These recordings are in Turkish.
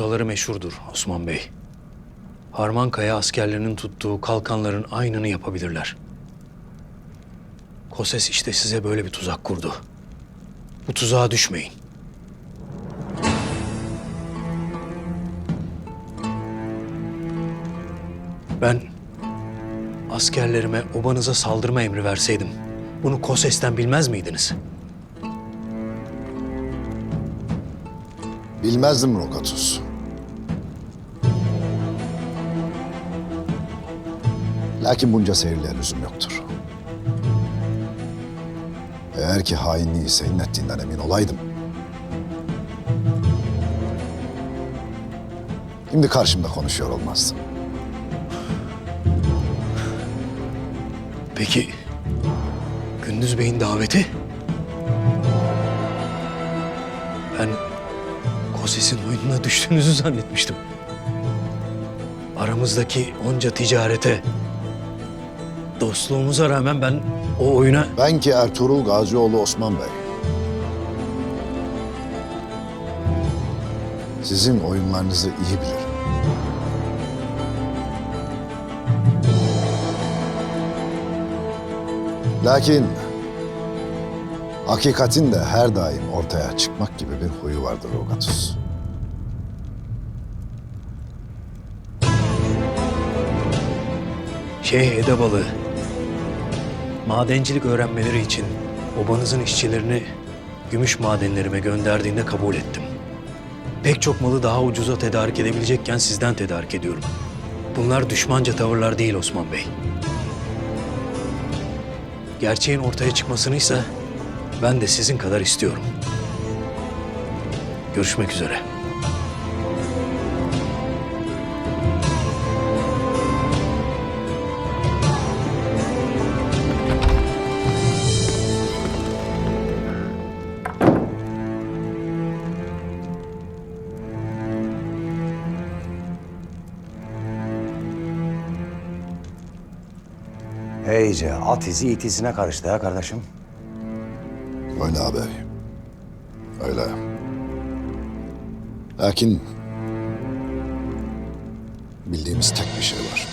ustaları meşhurdur Osman Bey. Harmankaya askerlerinin tuttuğu kalkanların aynını yapabilirler. Koses işte size böyle bir tuzak kurdu. Bu tuzağa düşmeyin. Ben askerlerime obanıza saldırma emri verseydim bunu Koses'ten bilmez miydiniz? Bilmezdim Rokatus. Lakin bunca seyirliğe lüzum yoktur. Eğer ki hainliği senin ettiğinden emin olaydım. Şimdi karşımda konuşuyor olmazdın. Peki Gündüz Bey'in daveti? Ben Koses'in oyununa düştüğünüzü zannetmiştim. Aramızdaki onca ticarete, dostluğumuza rağmen ben o oyuna... Ben ki Ertuğrul Gazioğlu Osman Bey. Sizin oyunlarınızı iyi bilirim. Lakin hakikatin de her daim ortaya çıkmak gibi bir huyu vardır Rogatus. Şeyh Edebalı, madencilik öğrenmeleri için obanızın işçilerini gümüş madenlerime gönderdiğinde kabul ettim. Pek çok malı daha ucuza tedarik edebilecekken sizden tedarik ediyorum. Bunlar düşmanca tavırlar değil Osman Bey. Gerçeğin ortaya çıkmasını ise ben de sizin kadar istiyorum. Görüşmek üzere. İyice at izi it izine karıştı ha kardeşim. Öyle ağabey. Öyle. Lakin bildiğimiz tek bir şey var.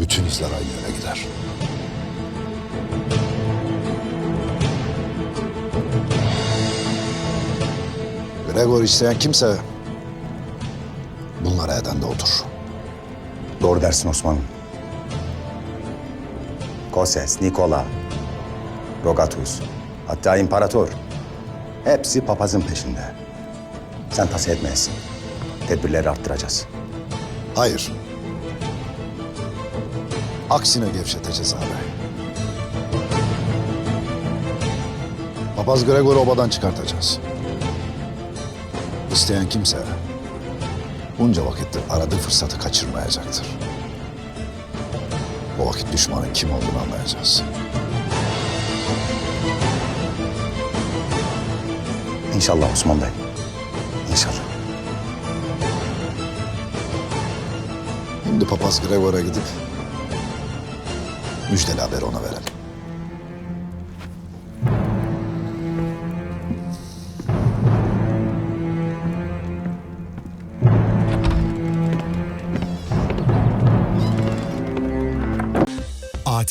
Bütün izler aynı yöne gider. Gregor isteyen kimse bunlara eden de odur. Doğru dersin Osman'ım. Koses, Nikola, Rogatus, hatta imparator. Hepsi papazın peşinde. Sen tasa etmeyesin. Tedbirleri arttıracağız. Hayır. Aksine gevşeteceğiz abi. Papaz Gregor'u obadan çıkartacağız. İsteyen kimse bunca vakittir aradığı fırsatı kaçırmayacaktır. O vakit düşmanın kim olduğunu anlayacağız. İnşallah Osman Bey. İnşallah. Şimdi papaz Gregor'a gidip müjdeli haberi ona verelim.